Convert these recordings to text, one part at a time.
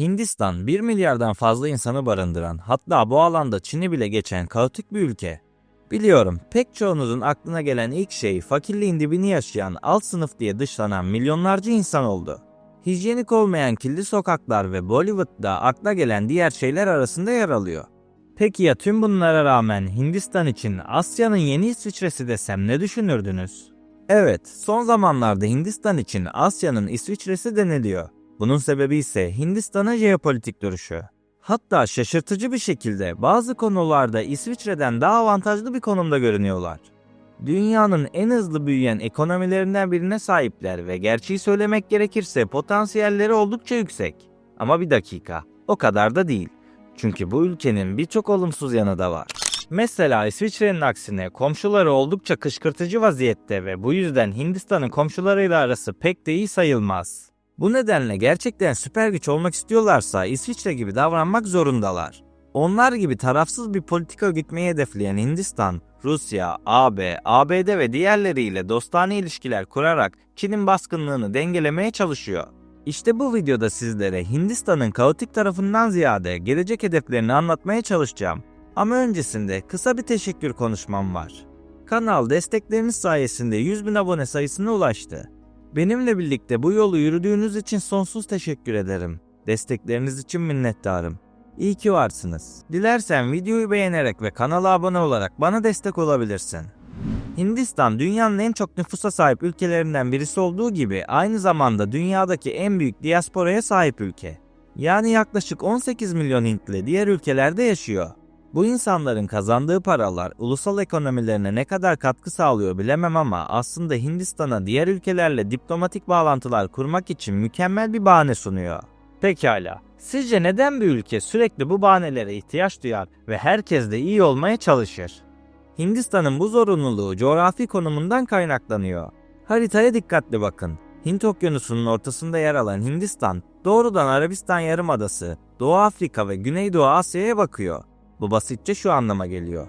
Hindistan 1 milyardan fazla insanı barındıran hatta bu alanda Çin'i bile geçen kaotik bir ülke. Biliyorum pek çoğunuzun aklına gelen ilk şey fakirliğin dibini yaşayan alt sınıf diye dışlanan milyonlarca insan oldu. Hijyenik olmayan kirli sokaklar ve Bollywood'da akla gelen diğer şeyler arasında yer alıyor. Peki ya tüm bunlara rağmen Hindistan için Asya'nın yeni İsviçre'si desem ne düşünürdünüz? Evet, son zamanlarda Hindistan için Asya'nın İsviçre'si deniliyor. Bunun sebebi ise Hindistan'ın jeopolitik duruşu. Hatta şaşırtıcı bir şekilde bazı konularda İsviçre'den daha avantajlı bir konumda görünüyorlar. Dünyanın en hızlı büyüyen ekonomilerinden birine sahipler ve gerçeği söylemek gerekirse potansiyelleri oldukça yüksek. Ama bir dakika, o kadar da değil. Çünkü bu ülkenin birçok olumsuz yanı da var. Mesela İsviçre'nin aksine komşuları oldukça kışkırtıcı vaziyette ve bu yüzden Hindistan'ın komşularıyla arası pek de iyi sayılmaz. Bu nedenle gerçekten süper güç olmak istiyorlarsa İsviçre gibi davranmak zorundalar. Onlar gibi tarafsız bir politika gütmeyi hedefleyen Hindistan, Rusya, AB, ABD ve diğerleriyle dostane ilişkiler kurarak Çin'in baskınlığını dengelemeye çalışıyor. İşte bu videoda sizlere Hindistan'ın kaotik tarafından ziyade gelecek hedeflerini anlatmaya çalışacağım. Ama öncesinde kısa bir teşekkür konuşmam var. Kanal destekleriniz sayesinde 100 bin abone sayısına ulaştı. Benimle birlikte bu yolu yürüdüğünüz için sonsuz teşekkür ederim. Destekleriniz için minnettarım. İyi ki varsınız. Dilersen videoyu beğenerek ve kanala abone olarak bana destek olabilirsin. Hindistan dünyanın en çok nüfusa sahip ülkelerinden birisi olduğu gibi aynı zamanda dünyadaki en büyük diasporaya sahip ülke. Yani yaklaşık 18 milyon Hintli diğer ülkelerde yaşıyor. Bu insanların kazandığı paralar ulusal ekonomilerine ne kadar katkı sağlıyor bilemem ama aslında Hindistan'a diğer ülkelerle diplomatik bağlantılar kurmak için mükemmel bir bahane sunuyor. Pekala. Sizce neden bir ülke sürekli bu bahanelere ihtiyaç duyar ve herkes de iyi olmaya çalışır? Hindistan'ın bu zorunluluğu coğrafi konumundan kaynaklanıyor. Haritaya dikkatli bakın. Hint Okyanusu'nun ortasında yer alan Hindistan, doğrudan Arabistan Yarımadası, Doğu Afrika ve Güneydoğu Asya'ya bakıyor. Bu basitçe şu anlama geliyor.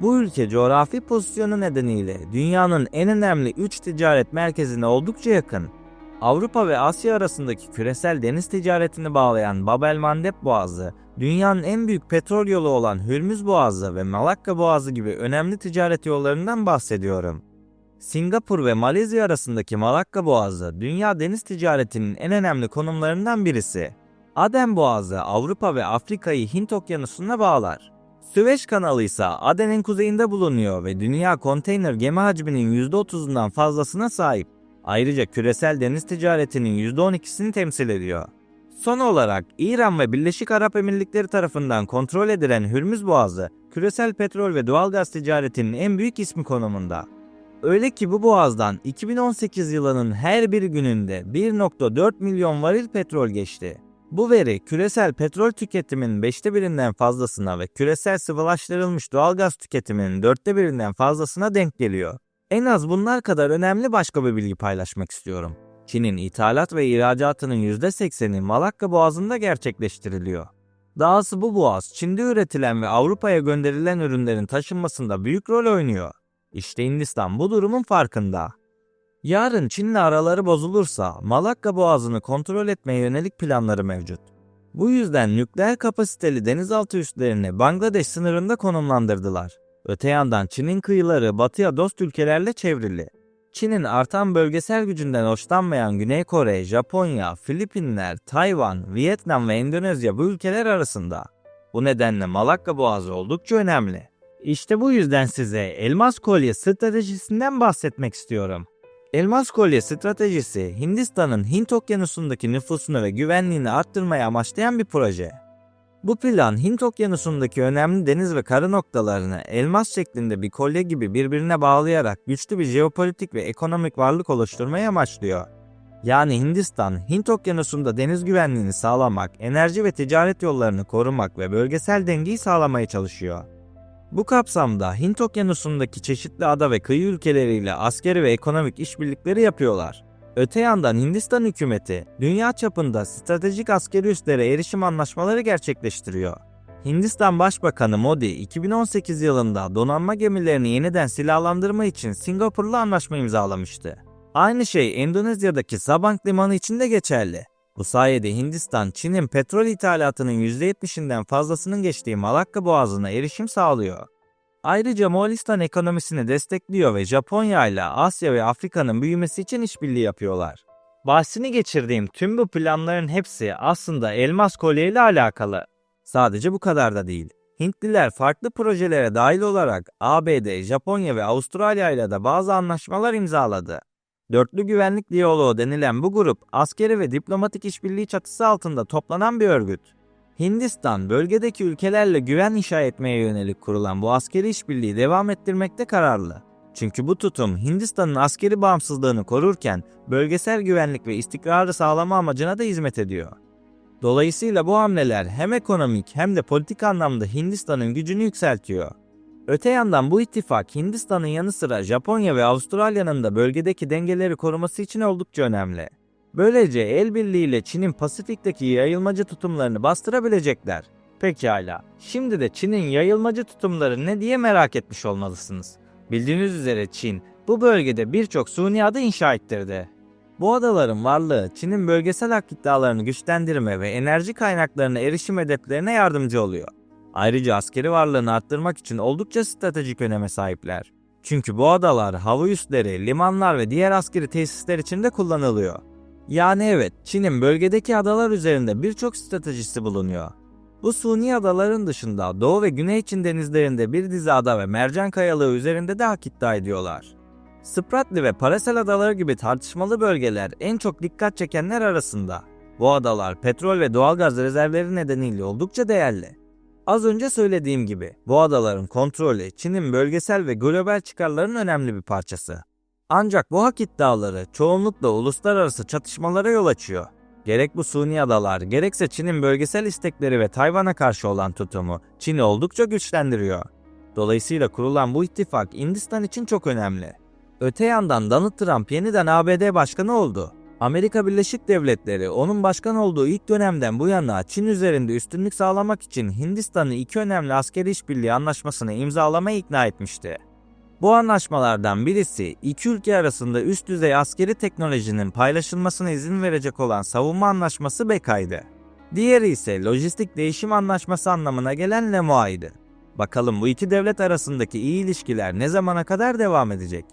Bu ülke coğrafi pozisyonu nedeniyle dünyanın en önemli 3 ticaret merkezine oldukça yakın. Avrupa ve Asya arasındaki küresel deniz ticaretini bağlayan Bab el Mandeb Boğazı, dünyanın en büyük petrol yolu olan Hürmüz Boğazı ve Malakka Boğazı gibi önemli ticaret yollarından bahsediyorum. Singapur ve Malezya arasındaki Malakka Boğazı, dünya deniz ticaretinin en önemli konumlarından birisi. Aden Boğazı Avrupa ve Afrika'yı Hint Okyanusu'na bağlar. Süveyş kanalı ise Aden'in kuzeyinde bulunuyor ve dünya konteyner gemi hacminin %30'undan fazlasına sahip. Ayrıca küresel deniz ticaretinin %12'sini temsil ediyor. Son olarak İran ve Birleşik Arap Emirlikleri tarafından kontrol edilen Hürmüz Boğazı, küresel petrol ve doğalgaz ticaretinin en büyük ismi konumunda. Öyle ki bu boğazdan 2018 yılının her bir gününde 1.4 milyon varil petrol geçti. Bu veri küresel petrol tüketiminin 5'te birinden fazlasına ve küresel sıvılaştırılmış doğalgaz tüketiminin 4'te birinden fazlasına denk geliyor. En az bunlar kadar önemli başka bir bilgi paylaşmak istiyorum. Çin'in ithalat ve ihracatının %80'i Malakka Boğazı'nda gerçekleştiriliyor. Dahası bu boğaz Çin'de üretilen ve Avrupa'ya gönderilen ürünlerin taşınmasında büyük rol oynuyor. İşte Hindistan bu durumun farkında. Yarın Çin'le araları bozulursa Malakka Boğazı'nı kontrol etmeye yönelik planları mevcut. Bu yüzden nükleer kapasiteli denizaltı üslerini Bangladeş sınırında konumlandırdılar. Öte yandan Çin'in kıyıları batıya dost ülkelerle çevrili. Çin'in artan bölgesel gücünden hoşlanmayan Güney Kore, Japonya, Filipinler, Tayvan, Vietnam ve Endonezya bu ülkeler arasında. Bu nedenle Malakka Boğazı oldukça önemli. İşte bu yüzden size elmas kolye stratejisinden bahsetmek istiyorum. Elmas kolye stratejisi Hindistan'ın Hint Okyanusu'ndaki nüfusunu ve güvenliğini arttırmaya amaçlayan bir proje. Bu plan Hint Okyanusu'ndaki önemli deniz ve kara noktalarını elmas şeklinde bir kolye gibi birbirine bağlayarak güçlü bir jeopolitik ve ekonomik varlık oluşturmayı amaçlıyor. Yani Hindistan, Hint Okyanusu'nda deniz güvenliğini sağlamak, enerji ve ticaret yollarını korumak ve bölgesel dengeyi sağlamaya çalışıyor. Bu kapsamda Hint Okyanusu'ndaki çeşitli ada ve kıyı ülkeleriyle askeri ve ekonomik işbirlikleri yapıyorlar. Öte yandan Hindistan hükümeti dünya çapında stratejik askeri üslere erişim anlaşmaları gerçekleştiriyor. Hindistan Başbakanı Modi 2018 yılında donanma gemilerini yeniden silahlandırma için Singapur'la anlaşma imzalamıştı. Aynı şey Endonezya'daki Sabang Limanı için de geçerli. Bu sayede Hindistan, Çin'in petrol ithalatının %70'inden fazlasının geçtiği Malakka Boğazı'na erişim sağlıyor. Ayrıca Moğolistan ekonomisini destekliyor ve Japonya ile Asya ve Afrika'nın büyümesi için işbirliği yapıyorlar. Bahsini geçirdiğim tüm bu planların hepsi aslında elmas kolye ile alakalı. Sadece bu kadar da değil. Hintliler farklı projelere dahil olarak ABD, Japonya ve Avustralya ile de bazı anlaşmalar imzaladı. Dörtlü Güvenlik Diyaloğu denilen bu grup askeri ve diplomatik işbirliği çatısı altında toplanan bir örgüt. Hindistan bölgedeki ülkelerle güven inşa etmeye yönelik kurulan bu askeri işbirliği devam ettirmekte kararlı. Çünkü bu tutum Hindistan'ın askeri bağımsızlığını korurken bölgesel güvenlik ve istikrarı sağlama amacına da hizmet ediyor. Dolayısıyla bu hamleler hem ekonomik hem de politik anlamda Hindistan'ın gücünü yükseltiyor. Öte yandan bu ittifak Hindistan'ın yanı sıra Japonya ve Avustralya'nın da bölgedeki dengeleri koruması için oldukça önemli. Böylece el birliğiyle Çin'in Pasifik'teki yayılmacı tutumlarını bastırabilecekler. Pekala, şimdi de Çin'in yayılmacı tutumları ne diye merak etmiş olmalısınız. Bildiğiniz üzere Çin, bu bölgede birçok suni ada inşa ettirdi. Bu adaların varlığı Çin'in bölgesel hak iddialarını güçlendirme ve enerji kaynaklarına erişim hedeflerine yardımcı oluyor. Ayrıca askeri varlığını arttırmak için oldukça stratejik öneme sahipler. Çünkü bu adalar hava üsleri, limanlar ve diğer askeri tesisler için de kullanılıyor. Yani evet, Çin'in bölgedeki adalar üzerinde birçok stratejisi bulunuyor. Bu suni adaların dışında Doğu ve Güney Çin denizlerinde bir dizi ada ve mercan kayalığı üzerinde de hak iddia ediyorlar. Spratly ve Paracel adaları gibi tartışmalı bölgeler en çok dikkat çekenler arasında. Bu adalar petrol ve doğalgaz rezervleri nedeniyle oldukça değerli. Az önce söylediğim gibi bu adaların kontrolü Çin'in bölgesel ve global çıkarlarının önemli bir parçası. Ancak bu hak iddiaları çoğunlukla uluslararası çatışmalara yol açıyor. Gerek bu suni adalar gerekse Çin'in bölgesel istekleri ve Tayvan'a karşı olan tutumu Çin'i oldukça güçlendiriyor. Dolayısıyla kurulan bu ittifak Hindistan için çok önemli. Öte yandan Donald Trump yeniden ABD başkanı oldu. Amerika Birleşik Devletleri onun başkan olduğu ilk dönemden bu yana Çin üzerinde üstünlük sağlamak için Hindistan'ı iki önemli askeri işbirliği anlaşmasını imzalamaya ikna etmişti. Bu anlaşmalardan birisi iki ülke arasında üst düzey askeri teknolojinin paylaşılmasına izin verecek olan savunma anlaşması BEKA'ydı. Diğeri ise lojistik değişim anlaşması anlamına gelen LEMOA'ydı. Bakalım bu iki devlet arasındaki iyi ilişkiler ne zamana kadar devam edecek?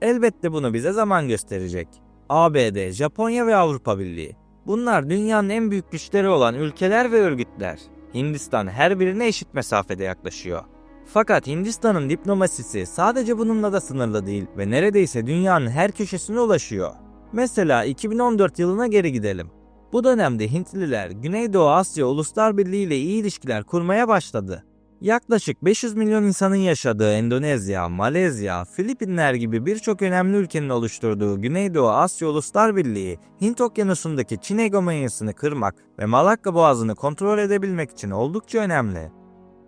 Elbette bunu bize zaman gösterecek. ABD, Japonya ve Avrupa Birliği. Bunlar dünyanın en büyük güçleri olan ülkeler ve örgütler. Hindistan her birine eşit mesafede yaklaşıyor. Fakat Hindistan'ın diplomasisi sadece bununla da sınırlı değil ve neredeyse dünyanın her köşesine ulaşıyor. Mesela 2014 yılına geri gidelim. Bu dönemde Hintliler Güneydoğu Asya Uluslar Birliği ile iyi ilişkiler kurmaya başladı. Yaklaşık 500 milyon insanın yaşadığı Endonezya, Malezya, Filipinler gibi birçok önemli ülkenin oluşturduğu Güneydoğu Asya Uluslar Birliği, Hint Okyanusu'ndaki Çin hegemonyasını kırmak ve Malakka Boğazı'nı kontrol edebilmek için oldukça önemli.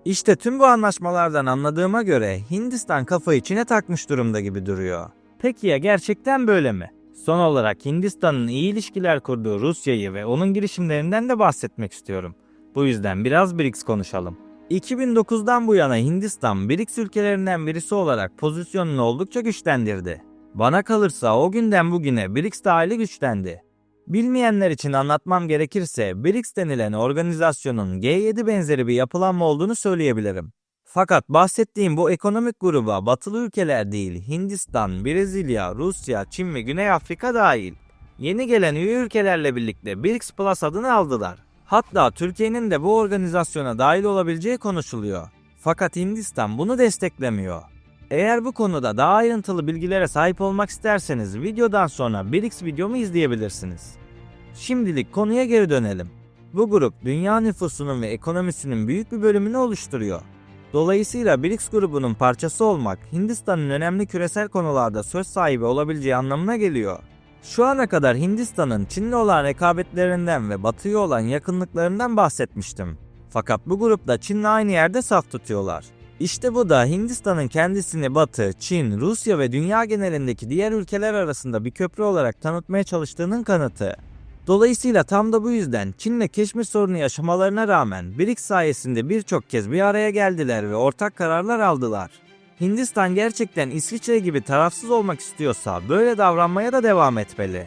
İşte tüm bu anlaşmalardan anladığıma göre Hindistan kafayı Çin'e takmış durumda gibi duruyor. Peki ya gerçekten böyle mi? Son olarak Hindistan'ın iyi ilişkiler kurduğu Rusya'yı ve onun girişimlerinden de bahsetmek istiyorum. Bu yüzden biraz BRICS konuşalım. 2009'dan bu yana Hindistan BRICS ülkelerinden birisi olarak pozisyonunu oldukça güçlendirdi. Bana kalırsa o günden bugüne BRICS dahili güçlendi. Bilmeyenler için anlatmam gerekirse BRICS denilen organizasyonun G7 benzeri bir yapılanma olduğunu söyleyebilirim. Fakat bahsettiğim bu ekonomik gruba batılı ülkeler değil Hindistan, Brezilya, Rusya, Çin ve Güney Afrika dahil. Yeni gelen üye ülkelerle birlikte BRICS Plus adını aldılar. Hatta Türkiye'nin de bu organizasyona dahil olabileceği konuşuluyor. Fakat Hindistan bunu desteklemiyor. Eğer bu konuda daha ayrıntılı bilgilere sahip olmak isterseniz videodan sonra BRICS videomu izleyebilirsiniz. Şimdilik konuya geri dönelim. Bu grup dünya nüfusunun ve ekonomisinin büyük bir bölümünü oluşturuyor. Dolayısıyla BRICS grubunun parçası olmak Hindistan'ın önemli küresel konularda söz sahibi olabileceği anlamına geliyor. Şu ana kadar Hindistan'ın Çin'le olan rekabetlerinden ve Batı'ya olan yakınlıklarından bahsetmiştim. Fakat bu grupta Çin'le aynı yerde saf tutuyorlar. İşte bu da Hindistan'ın kendisini Batı, Çin, Rusya ve dünya genelindeki diğer ülkeler arasında bir köprü olarak tanıtmaya çalıştığının kanıtı. Dolayısıyla tam da bu yüzden Çin'le Keşmir sorunu yaşamalarına rağmen BRICS sayesinde birçok kez bir araya geldiler ve ortak kararlar aldılar. Hindistan gerçekten İsviçre gibi tarafsız olmak istiyorsa böyle davranmaya da devam etmeli.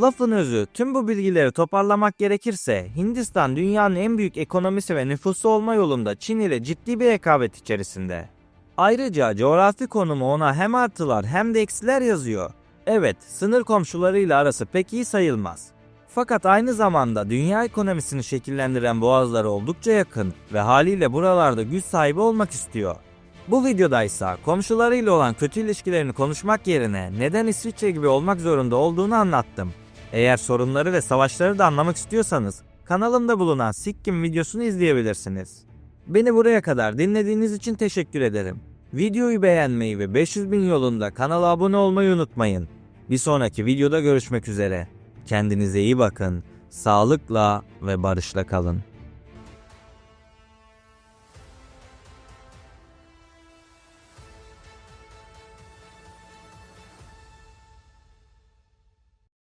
Lafın özü, tüm bu bilgileri toparlamak gerekirse Hindistan dünyanın en büyük ekonomisi ve nüfusu olma yolunda Çin ile ciddi bir rekabet içerisinde. Ayrıca coğrafi konumu ona hem artılar hem de eksiler yazıyor. Evet, sınır komşularıyla arası pek iyi sayılmaz. Fakat aynı zamanda dünya ekonomisini şekillendiren boğazlara oldukça yakın ve haliyle buralarda güç sahibi olmak istiyor. Bu videoda ise komşularıyla olan kötü ilişkilerini konuşmak yerine neden İsviçre gibi olmak zorunda olduğunu anlattım. Eğer sorunları ve savaşları da anlamak istiyorsanız kanalımda bulunan Sikkim videosunu izleyebilirsiniz. Beni buraya kadar dinlediğiniz için teşekkür ederim. Videoyu beğenmeyi ve 500 bin yolunda kanala abone olmayı unutmayın. Bir sonraki videoda görüşmek üzere. Kendinize iyi bakın, sağlıkla ve barışla kalın.